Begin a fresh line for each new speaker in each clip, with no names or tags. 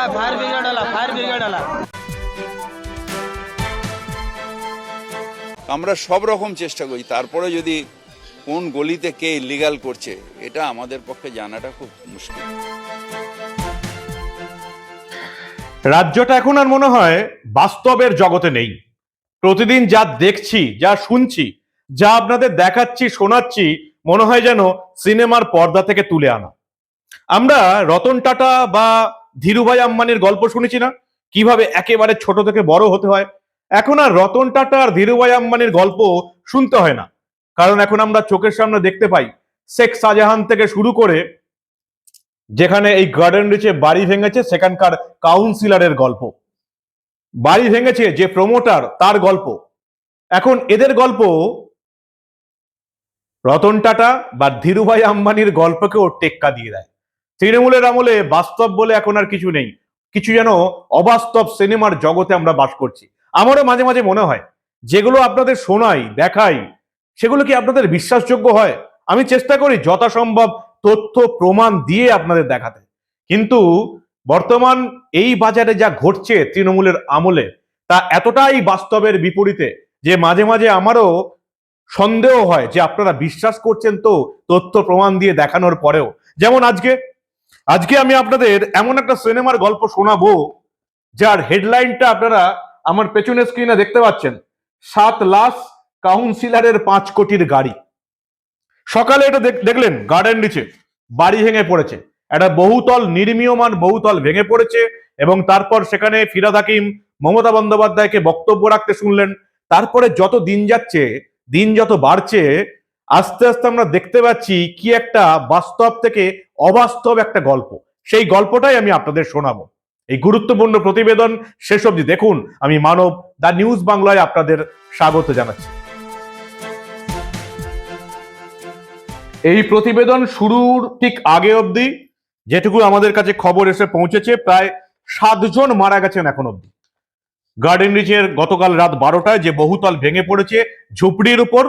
Fire brigade वाला fire brigade वाला
আমরা সব রকম চেষ্টা করি তারপরে যদি কোন গলিতে কে ইলিগাল করছে এটা আমাদের পক্ষে জানাটা খুব মুশকিল
রাজ্যটা এখন আর মনে হয় বাস্তবের জগতে নেই প্রতিদিন যা দেখছি যা শুনছি যা আপনাদের দেখাচ্ছি শোনাচ্ছি মনে হয় যেন সিনেমার পর্দা থেকে তুলে আনা আমরা রতন টাটা বা ধীরুভাই আম্বানির গল্প শুনেছি না? কীভাবে একেবারে ছোট থেকে বড় হতে হয়? এখন আর রতন টাটা আর ধীরুভাই আম্বানির গল্প শুনতে হয় না। কারণ এখন আমরা চোখের সামনে দেখতে পাই, শেখ শাহজাহান থেকে শুরু করে যেখানে এই গার্ডেন রিচে বাড়ি ভেঙেছে, সেখানকার কাউন্সিলরের গল্প। বাড়ি ভেঙেছে যে প্রমোটার তার গল্প। এখন এদের গল্প রতন টাটা বা ধীরুভাই আম্বানির গল্পকেও টেক্কা দিয়ে দেয়। তৃণমূলের আমলে বাস্তব বলে এখন আর কিছু নেই। কিছু যেন অবাস্তব সিনেমার জগতে আমরা বাস করছি। আমারও মাঝে মাঝে মনে হয়, যেগুলো আপনাদের শোনাই, দেখাই, সেগুলো কি আপনাদের বিশ্বাসযোগ্য হয়? আমি চেষ্টা করি যথাসম্ভব তথ্য, প্রমাণ দিয়ে আপনাদের দেখাতে। কিন্তু বর্তমান এই বাজারে যা ঘটছে তৃণমূলের আমলে, তা এতটাই বাস্তবের বিপরীতে যে মাঝে মাঝে আমারও সন্দেহ হয় যে আপনারা বিশ্বাস করছেন তো তথ্য, প্রমাণ দিয়ে দেখানোর পরেও। যেমন আজকে আজকে আমি আপনাদের এমন একটা সিনেমার গল্প শোনাবো, যার হেডলাইনটা আপনারা আমার পেছনের স্ক্রিনে দেখতে পাচ্ছেন। সাত লাখ কাউন্সিলারের পাঁচ কোটির গাড়ি। সকালে এটা দেখ- দেখলেন গার্ডেন নিচে, বাড়ি ভেঙে পড়েছে। একটা বহুতল, নির্মীয়মান বহুতল ভেঙে পড়েছে এবং তারপর সেখানে ফিরাদ হাকিম, মমতা বন্দ্যোপাধ্যায়কে বক্তব্য রাখতে শুনলেন। তারপরে যত দিন যাচ্ছে, দিন যত বাড়ছে আস্তে আস্তে আমরা দেখতে পাচ্ছি কি একটা বাস্তব থেকে অবাস্তব একটা গল্প। সেই গল্পটাই আমি আপনাদের শোনাবো। এই গুরুত্বপূর্ণ প্রতিবেদন শেষ অবধি দেখুন। আমি মানব, দা নিউজ বাংলায় আপনাদের স্বাগত জানাচ্ছি। এই প্রতিবেদন শুরুর ঠিক আগে অবধি যেটুকু আমাদের কাছে খবর এসে পৌঁছেছে, প্রায় সাতজন মারা গেছেন এখন অবধি। গার্ডেন রিচের গতকাল রাত বারোটায় যে বহুতল ভেঙে পড়েছে ঝুপড়ির উপর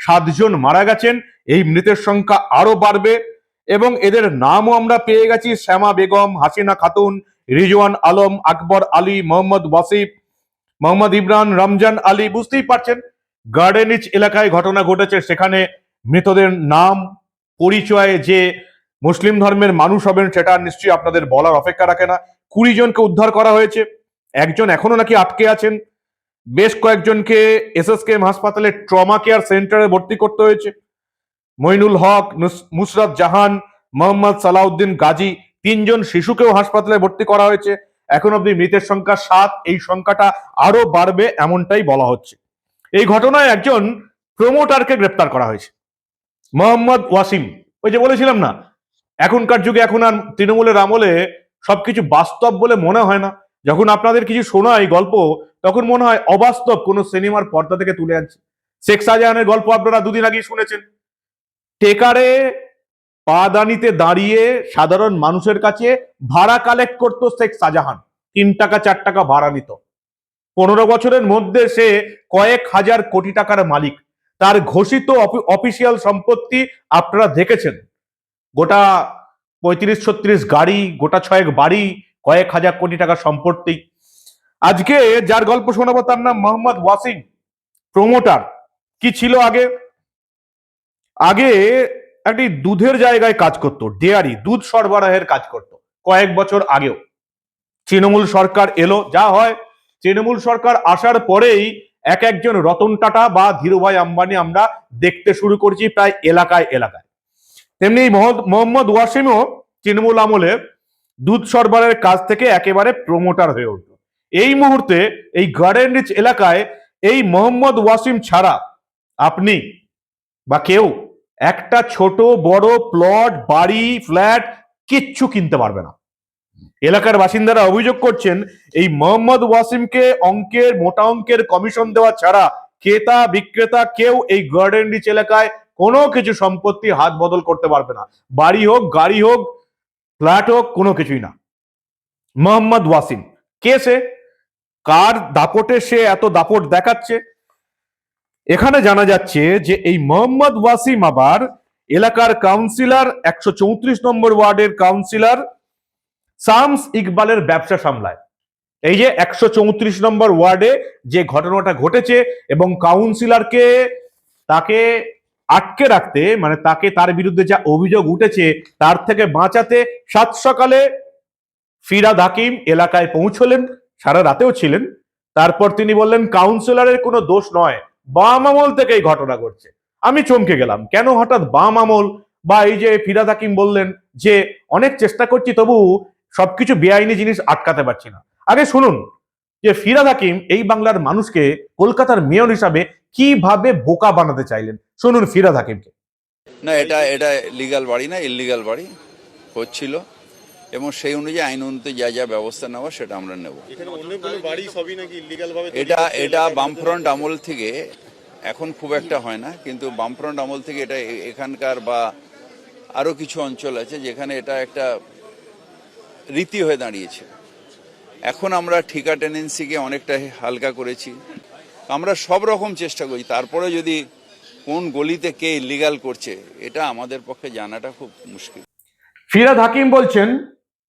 সাতজন মারা গেছেন, এই মৃতের সংখ্যা আরও বাড়বে এবং এদের নামও আমরা পেয়ে গেছি, শ্যামা বেগম, হাসিনা খাতুন, রিজওয়ান আলম, আকবর আলী, মোহাম্মদ ওয়াসিফ, মোহাম্মদ ইমরান, রমজান আলী, বুঝতেই পারছেন গার্ডেন রিচ এলাকায় ঘটনা ঘটেছে, সেখানে মৃতদের নাম, পরিচয়ে, যে মুসলিম ধর্মের মানুষ হবেন সেটা নিশ্চয়ই আপনাদের বলার অপেক্ষা রাখে না। কুড়ি জনকে উদ্ধার করা হয়েছে, একজন এখনও নাকি আটকে আছেন বেশ কয়েকজনকে এসএসকেএম হাসপাতালে ট্রমা কেয়ার সেন্টারে ভর্তি করতে হয়েছে। মইনুল হক মুসরাত জাহান, মোহাম্মদ সালাউদ্দিন গাজী তিনজন শিশুকেও হাসপাতালে ভর্তি করা হয়েছে। এখন অবধি মৃতের সংখ্যা সাত, এই সংখ্যাটা আরও বাড়বে এমনটাই বলা হচ্ছে। এই ঘটনায় একজন প্রমোটারকে গ্রেপ্তার করা হয়েছে, মোহাম্মদ ওয়াসিম। ওই যে বলেছিলাম না, এখনকার যুগে এখন আর তৃণমূলের আমলে সবকিছু বাস্তব বলে মনে হয় না। যখন আপনাদের কিছু শোনাই গল্প, তখন মনে হয় অবাস্তব কোনো সিনেমার পর্দা থেকে তুলে আনছে। শেখ শাহজাহানের গল্প আপনারা দুদিন আগে শুনেছেন। টেকারে পাদানিতে দাঁড়িয়ে সাধারণ মানুষের কাছে ভাড়া কালেক্ট করতো শেখ শাহজাহান। তিন টাকা, চার টাকা ভাড়া নিত। পনেরো বছরের মধ্যে সে কয়েক হাজার কোটি টাকার মালিক। তার ঘোষিত অফিসিয়াল সম্পত্তি আপনারা দেখেছেন। গোটা পঁয়ত্রিশ ছত্রিশ গাড়ি, গোটা ছয়েক বাড়ি কয়েক হাজার কোটি টাকার সম্পত্তি। আজকে যার গল্প শোনাবো তার নাম মোহাম্মদ ওয়াসিম প্রমোটার কি ছিল আগে? আগে একটি দুধের জায়গায় কাজ করত, ডেয়ারি, দুধ সরবরাহের কাজ করত, কয়েক বছর আগেও। তৃণমূল সরকার এলো, যা হয়, তৃণমূল সরকার আসার পরেই এক একজন রতন টাটা বা ধীরুভাই আম্বানি আমরা দেখতে শুরু করছি প্রায় এলাকায় এলাকায়। তেমনি মোহাম্মদ ওয়াসিমও তৃণমূল আমলে দুধ সরবরাহের কাজ থেকে একেবারে প্রমোটার হয়ে উঠল। এই মুহূর্তে এই গার্ডেন রিচ এলাকায় এই মোহাম্মদ ওয়াসিম ছাড়া আপনি বা কেউ একটা ছোট, বড় প্লট বাড়ি ফ্ল্যাট কিচ্ছু কিনতে পারবে না। এলাকার বাসিন্দারা অভিযোগ করছেন, এই মোহাম্মদ ওয়াসিমকে অঙ্কের, মোটা অঙ্কের কমিশন দেওয়া ছাড়া ক্রেতা, বিক্রেতা কেউ এই গার্ডেন রিচ এলাকায় কোনো কিছু সম্পত্তি হাত বদল করতে পারবে না। বাড়ি হোক, গাড়ি হোক ফ্ল্যাট হোক, কোনো কিছুই না। মোহাম্মদ ওয়াসিম। কে সে? কার দাপটে সে এত দাপট দেখাচ্ছে? এখানে জানা যাচ্ছে যে এই মোহাম্মদ ওয়াসিম আবার এলাকার কাউন্সিলর, একশো চৌত্রিশ নম্বর ওয়ার্ডের কাউন্সিলর সামস ইকবালের ব্যবসা সামলায়। এই যে একশো চৌত্রিশ নম্বর ওয়ার্ডে যে ঘটনাটা ঘটেছে এবং কাউন্সিলরকে তাকে আটকে রাখতে মানে তাকে তার বিরুদ্ধে যা অভিযোগ উঠেছে, তার থেকে বাঁচাতে সাত সকালে ফিরাদ হাকিম এলাকায় পৌঁছলেন, সারা রাতেও ছিলেন। তারপর তিনি বললেন, কাউন্সিলরের কোনো দোষ নয়, বাম আমল থেকে এই ঘটনা ঘটছে। আমি চমকে গেলাম। কেন হঠাৎ বাম আমল? বা এই যে ফিরাদ হাকিম বললেন যে, অনেক চেষ্টা করছি, তবু সবকিছু বেআইনি জিনিস আটকাতে পারছি না। আগে শুনুন যে ফিরাদ হাকিম এই বাংলার মানুষকে কলকাতার মেয়র হিসাবে কীভাবে বোকা বানাতে চাইলেন? শুনুন ফিরাদ হাকিমকে।
না এটা এটা লিগাল বাড়ি না ইলিগাল বাড়ি। হচ্ছিল। এবং সেই অনুযায়ী আইন অনুযায়ী যা যা ব্যবস্থা নেওয়া সেটা আমরা নেব।
বাড়ি সবই নাকি ইলিগাল ভাবে তৈরি
এটা এটা বামফ্রন্ট আমল থেকে এখন খুব একটা হয় না কিন্তু বামফ্রন্ট আমল থেকে এটা এখানকার বা আরও কিছু অঞ্চল আছে যেখানে এটা একটা রীতি হয়ে দাঁড়িয়েছে। এখন আমরা ঠিকা টেন্ডেন্সিকে অনেকটা হালকা করেছি। আমরা সব রকম চেষ্টা করি। তারপরে যদি কোন গলিতে কে ইলিগাল করছে, এটা আমাদের পক্ষে জানাটা খুব মুশকিল।
ফিরাদ হাকিম বলছেন,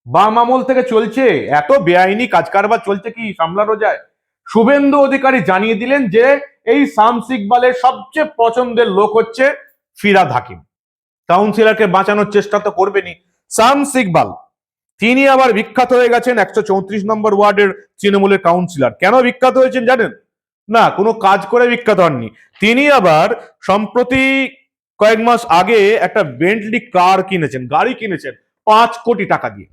বাম আমল থেকে চলছে? এত বেআইনি কাজ কারবার চলছে কি সামলানো যায়? শুভেন্দু অধিকারী জানিয়ে দিলেন যে, এই শামস ইকবালের সবচেয়ে পছন্দের লোক হচ্ছে ফিরাদ হাকিম। কাউন্সিলরকে বাঁচানোর চেষ্টা তো করবেনই। শামস ইকবাল তিনি আবার বিখ্যাত হয়ে গেছেন একশো চৌত্রিশ নম্বর ওয়ার্ডের তৃণমূলের কাউন্সিলর কেন বিখ্যাত হয়েছেন জানেন? না, কোনো কাজ করে বিখ্যাত হননি। তিনি আবার সম্প্রতি কয়েক মাস আগে একটা বেন্টলি কার কিনেছেন, গাড়ি কিনেছেন পাঁচ কোটি টাকা দিয়ে।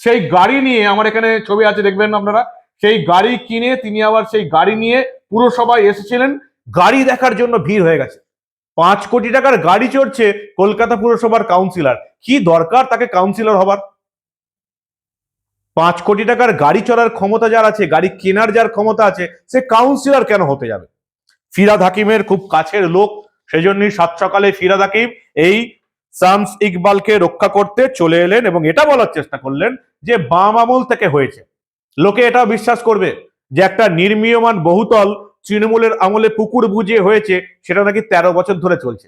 সেই গাড়ি নিয়ে, আমার এখানে ছবি আছে, দেখবেন আপনারা? সেই গাড়ি কিনে তিনি আবার সেই গাড়ি নিয়ে পুরসভায় এসেছিলেন। গাড়ি দেখার জন্য ভিড় হয়ে গেছে। পাঁচ কোটি টাকার গাড়ি চড়ছে কলকাতা পুরসভার কাউন্সিলর কি দরকার তাকে কাউন্সিলর হবার? পাঁচ কোটি টাকার গাড়ি চড়ার ক্ষমতা যার আছে, গাড়ি কেনার যার ক্ষমতা আছে, সে কাউন্সিলর কেন হতে যাবে? ফিরাদ হাকিমের খুব কাছের লোক সেই জন্যই সাত সকালে ফিরাদ হাকিম এই শামস ইকবালকে রক্ষা করতে চলে এলেন এবং এটা বলার চেষ্টা করলেন যে বাম আমল থেকে হয়েছে। লোকে এটা বিশ্বাস করবে যে একটা নির্মীয়মান বহুতল তৃণমূলের আমলে পুকুর বুঝিয়ে হয়েছে, সেটা নাকি তেরো বছর ধরে চলছে।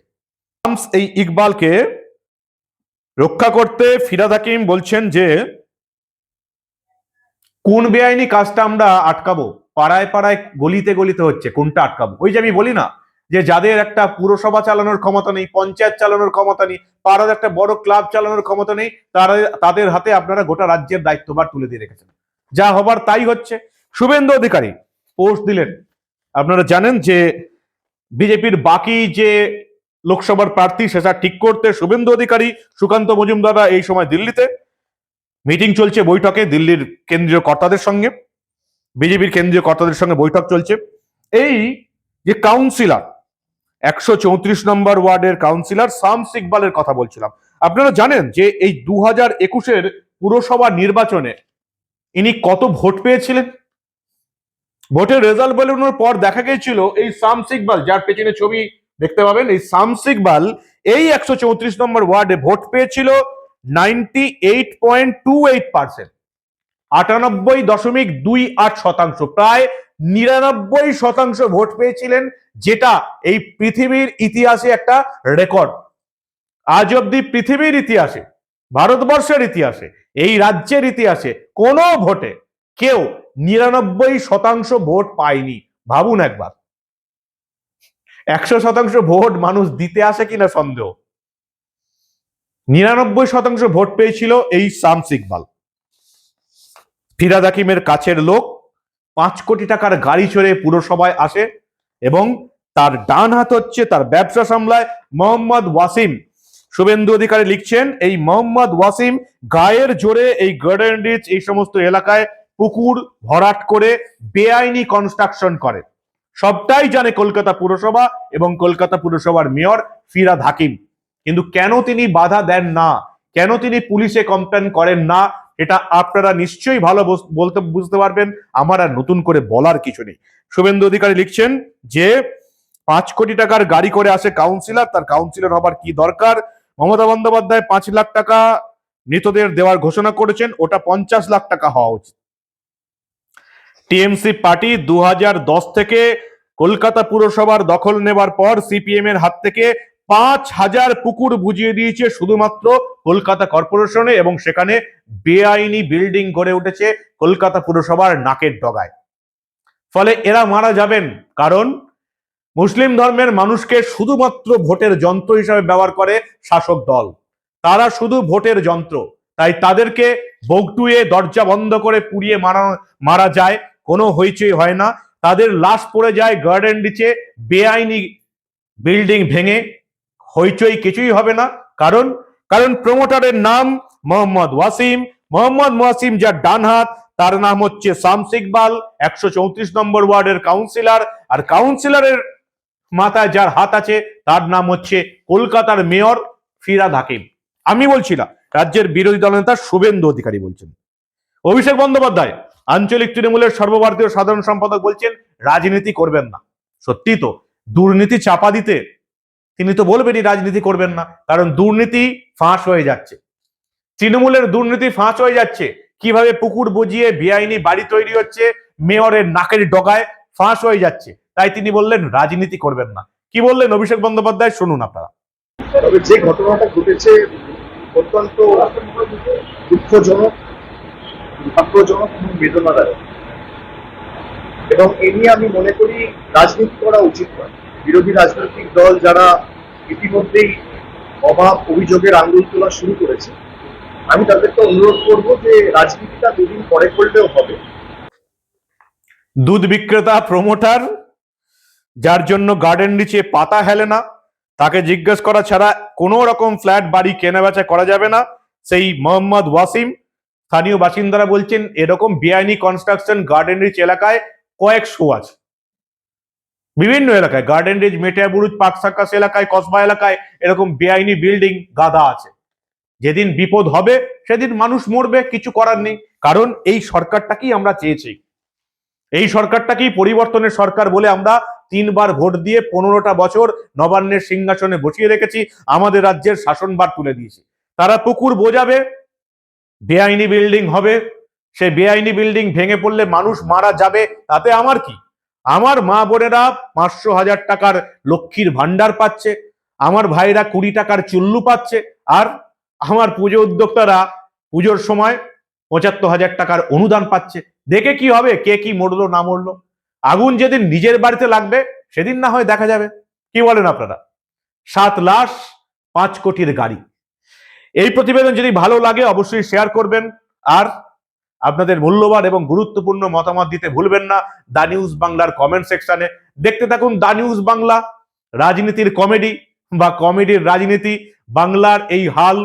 শামস এই ইকবালকে রক্ষা করতে ফিরাদ হাকিম বলছেন যে কোন বেআইনি কাজটা আমরা আটকাবো? পাড়ায় পাড়ায় গলিতে গলিতে হচ্ছে, কোনটা আটকাবো? ওই যে আমি বলি না, যে যাদের একটা পুরসভা চালানোর ক্ষমতা নেই, পঞ্চায়েত চালানোর ক্ষমতা নেই, পাড়ার একটা বড় ক্লাব চালানোর ক্ষমতা নেই, তারা, তাদের হাতে আপনারা গোটা রাজ্যের দায়িত্বভার তুলে দিয়ে রেখেছেন। যা হবার তাই হচ্ছে। শুভেন্দু অধিকারী, পোস্ট দিলেন। আপনারা জানেন যে বিজেপির বাকি যে লোকসভার প্রার্থী, সেটা ঠিক করতে শুভেন্দু অধিকারী, সুকান্ত মজুমদাররা এই সময় দিল্লিতে। মিটিং চলছে, বৈঠকে দিল্লির কেন্দ্রীয় কর্তাদের সঙ্গে, বিজেপির কেন্দ্রীয় কর্তাদের সঙ্গে বৈঠক চলছে। এই যে কাউন্সিলার একশো চৌত্রিশ নম্বর ওয়ার্ডের কাউন্সিলর শামস ইকবালের কথা বলছিলাম। আপনারা জানেন যে এই দু হাজার একুশের পুরসভা নির্বাচনে ইনি কত ভোট পেয়েছিলেন? ভোটের রেজাল্ট বেরোনোর পর দেখা গিয়েছিল এই শামস ইকবাল, যার পেছনে ছবি দেখতে পাবেন, এই শামস ইকবাল এই একশো চৌত্রিশ নম্বর ওয়ার্ডে ভোট পেয়েছিল ninety eight point two eight percent. আটানব্বই দশমিক দুই আট শতাংশ। প্রায় নিরানব্বই শতাংশ ভোট পেয়েছিলেন যেটা এই পৃথিবীর ইতিহাসে একটা রেকর্ড। আজ অব্দি পৃথিবীর ইতিহাসে, ভারতবর্ষের ইতিহাসে, এই রাজ্যের ইতিহাসে কোনো ভোটে কেউ নিরানব্বই শতাংশ ভোট পায়নি। ভাবুন একবার। একশো শতাংশ ভোট মানুষ দিতে আসে কিনা সন্দেহ? নিরানব্বই শতাংশ ভোট পেয়েছিল এই শামস ইকবাল। ফিরাদ হাকিমের কাছের লোক পাঁচ কোটি টাকার গাড়ি চড়ে পুরসভায় আসে এবং তার ডান হাত হচ্ছে তার ব্যবসা সামলায় মোহাম্মদ ওয়াসিম। শুভেন্দু অধিকারী লিখছেন, এই মোহাম্মদ ওয়াসিম গায়ের জোরে এই গার্ডেন রিচ এই সমস্ত এলাকায় পুকুর ভরাট করে বেআইনি কনস্ট্রাকশন করে। সবটাই জানে কলকাতা পুরসভা এবং কলকাতা পুরসভার মেয়র ফিরাদ হাকিম। কিন্তু কেন তিনি বাধা দেন না? কেন তিনি পুলিশে কমপ্লেন করেন না? এটা আপনারা নিশ্চয়ই ভালো বলতে, বুঝতে পারবেন। আমার আর নতুন করে বলার কিছু নেই। শুভেন্দু অধিকারী লিখছেন যে, পাঁচ কোটি টাকার গাড়ি করে আসে কাউন্সিলর তার কাউন্সিলর হবার কি দরকার? মমতা বন্দ্যোপাধ্যায় পাঁচ লাখ টাকা মৃতদের দেওয়ার ঘোষণা করেছেন, ওটা পঞ্চাশ লাখ টাকা হওয়া উচিত। টিএমসি পার্টি দু হাজার দশ থেকে কলকাতা পুরসভার দখল নেবার পর সিপিএম এর হাত থেকে পাঁচ হাজার পুকুর বুঝিয়ে দিয়েছে শুধুমাত্র কলকাতা কর্পোরেশনে এবং সেখানে বেআইনি বিল্ডিং গড়ে উঠেছে কলকাতা পুরসভার নাকের ডগায়। ফলে এরা মারা যাবেন কারণ মুসলিম ধর্মের মানুষকে শুধুমাত্র ভোটের যন্ত্র হিসাবে ব্যবহার করে শাসক দল। তারা শুধু ভোটের যন্ত্র, তাই তাদেরকে বগটুয়ে দরজা বন্ধ করে পুড়িয়ে মারা মারা যায়, কোনো হইচই হয় না। তাদের লাশ পড়ে যায় গার্ডেন নিচে বেআইনি বিল্ডিং ভেঙে। হইচই কিছুই হবে না। কারণ কারণ প্রমোটারের নাম মোহাম্মদ ওয়াসিম। মোহাম্মদ ওয়াসিম যার ডান হাত, তার নাম হচ্ছে শামস ইকবাল, একশো চৌত্রিশ নম্বর ওয়ার্ডের কাউন্সিলর আর কাউন্সিলরের মাথায় যার হাত আছে, তার নাম হচ্ছে কলকাতার মেয়র ফিরাদ হাকিম। আমি বলছিলাম রাজ্যের বিরোধী দলনেতা শুভেন্দু অধিকারী বলছেন। অভিষেক বন্দ্যোপাধ্যায়, আঞ্চলিক তৃণমূলের সর্বভারতীয় সাধারণ সম্পাদক বলছেন, রাজনীতি করবেন না। সত্যি তো, দুর্নীতি চাপা দিতে তিনি তো বলবেনই রাজনীতি করবেন না, কারণ দুর্নীতি ফাঁস হয়ে যাচ্ছে। তৃণমূলের দুর্নীতি ফাঁস হয়ে যাচ্ছে। কীভাবে পুকুর বুঝিয়ে বেআইনি বাড়ি তৈরি হচ্ছে, মেয়রের নাকের ডগায় ফাঁস হয়ে যাচ্ছে, তাই তিনি বললেন রাজনীতি করবেন না। কি বললেন অভিষেক বন্দ্যোপাধ্যায় শুনুন আপনারা।
তবে যে ঘটনাটা ঘটেছে, অত্যন্ত দুঃখজনক, দুর্ভাগ্যজনক এবং বেদনাদায়ক। এবং এ নিয়ে আমি মনে করি রাজনীতি করা উচিত নয়। বিরোধী রাজনৈতিক দল যারা ইতিমধ্যেই অভাব অভিযোগের আঙ্গুল তোলা শুরু করেছে, আমি তাদেরকে অনুরোধ করব যে রাজনীতিটা দুদিন পরে করলেও হবে।
দুধ বিক্রেতা, প্রমোটার, যার জন্য গার্ডেন নিচে পাতা হেলে না, তাকে জিজ্ঞেস করা ছাড়া কোনো রকম ফ্ল্যাট, বাড়ি কেনা বেচা করা যাবে না, সেই মোহাম্মদ ওয়াসিম। স্থানীয় বাসিন্দারা বলছেন, এরকম বেআইনি কনস্ট্রাকশন গার্ডেন রিচ এলাকায় কয়েকশো আছে। বিভিন্ন এলাকায় গার্ডেন রিচ মেটিয়াবুরুজ পার্ক সার্কাস এলাকায় কসবা এলাকায় এরকম বেআইনি বিল্ডিং গাদা আছে। যেদিন বিপদ হবে, সেদিন মানুষ মরবে, কিছু করার নেই। কারণ এই সরকারটাকেই আমরা চেয়েছি। এই সরকারটাকেই পরিবর্তনের সরকার বলে আমরা তিনবার ভোট দিয়ে পনেরোটা বছর নবান্নের সিংহাসনে বসিয়ে রেখেছি, আমাদের রাজ্যের শাসনবার তুলে দিয়েছি। তারা পুকুর বোঝাবে, বেআইনি বিল্ডিং হবে। সে বেআইনি বিল্ডিং ভেঙে পড়লে মানুষ মারা যাবে, তাতে আমার কি? আমার মা বোনেরা পাঁচশো হাজার টাকার লক্ষ্মীর ভান্ডার পাচ্ছে, আমার ভাইরা কুড়ি টাকার চুল্লু পাচ্ছে, আর আমার পুজো উদ্যোক্তারা পুজোর সময় পঁচাত্তর হাজার টাকার অনুদান পাচ্ছে। দেখে কি হবে, কে কি মরলো, না মরলো? আগুন যেদিন নিজের বাড়িতে লাগবে, সেদিন না হয় দেখা যাবে। কি বলেন আপনারা? সাত লাশ, পাঁচ কোটির গাড়ি। এই প্রতিবেদন যদি ভালো লাগে, অবশ্যই শেয়ার করবেন। আর আপনাদের মূল্যবান এবং গুরুত্বপূর্ণ মতামত দিতে ভুলবেন না। দা নিউজ বাংলার কমেন্ট সেকশনে দেখতে থাকুন দা নিউজ বাংলা, রাজনীতির কমেডি বা কমেডির রাজনীতি, বাংলার এই হাল।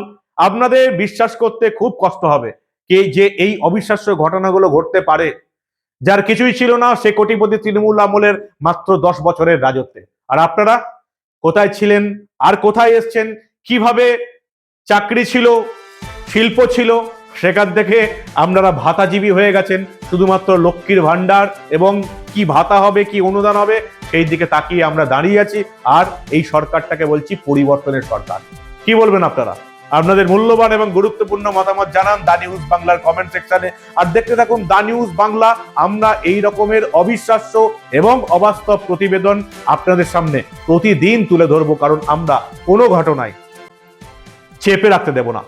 আপনাদের বিশ্বাস করতে খুব কষ্ট হবে কে যে এই অবিশ্বাস্য ঘটনাগুলো ঘটতে পারে, যার কিছুই ছিল না সে কোটিপতি তৃণমূল আমলের মাত্র দশ বছরের রাজত্বে। আর আপনারা কোথায় ছিলেন, আর কোথায় এসছেন, কীভাবে চাকরি ছিল, শিল্প ছিল সেখান থেকে আপনারা ভাতাজীবী হয়ে গেছেন। শুধুমাত্র লক্ষ্মীর ভান্ডার এবং কি ভাতা হবে, কি অনুদান হবে, সেই দিকে তাকিয়ে আমরা দাঁড়িয়ে আছি। আর এই সরকারটাকে বলছি পরিবর্তনের সরকার। কি বলবেন আপনারা? আপনাদের মূল্যবান এবং গুরুত্বপূর্ণ মতামত জানান দা নিউজ বাংলার কমেন্ট সেকশনে আর দেখতে থাকুন দা নিউজ বাংলা, আমরা এই রকমের অবিশ্বাস্য এবং অবাস্তব প্রতিবেদন আপনাদের সামনে প্রতিদিন তুলে ধরবো, কারণ আমরা কোনো ঘটনায় চেপে রাখতে দেব না।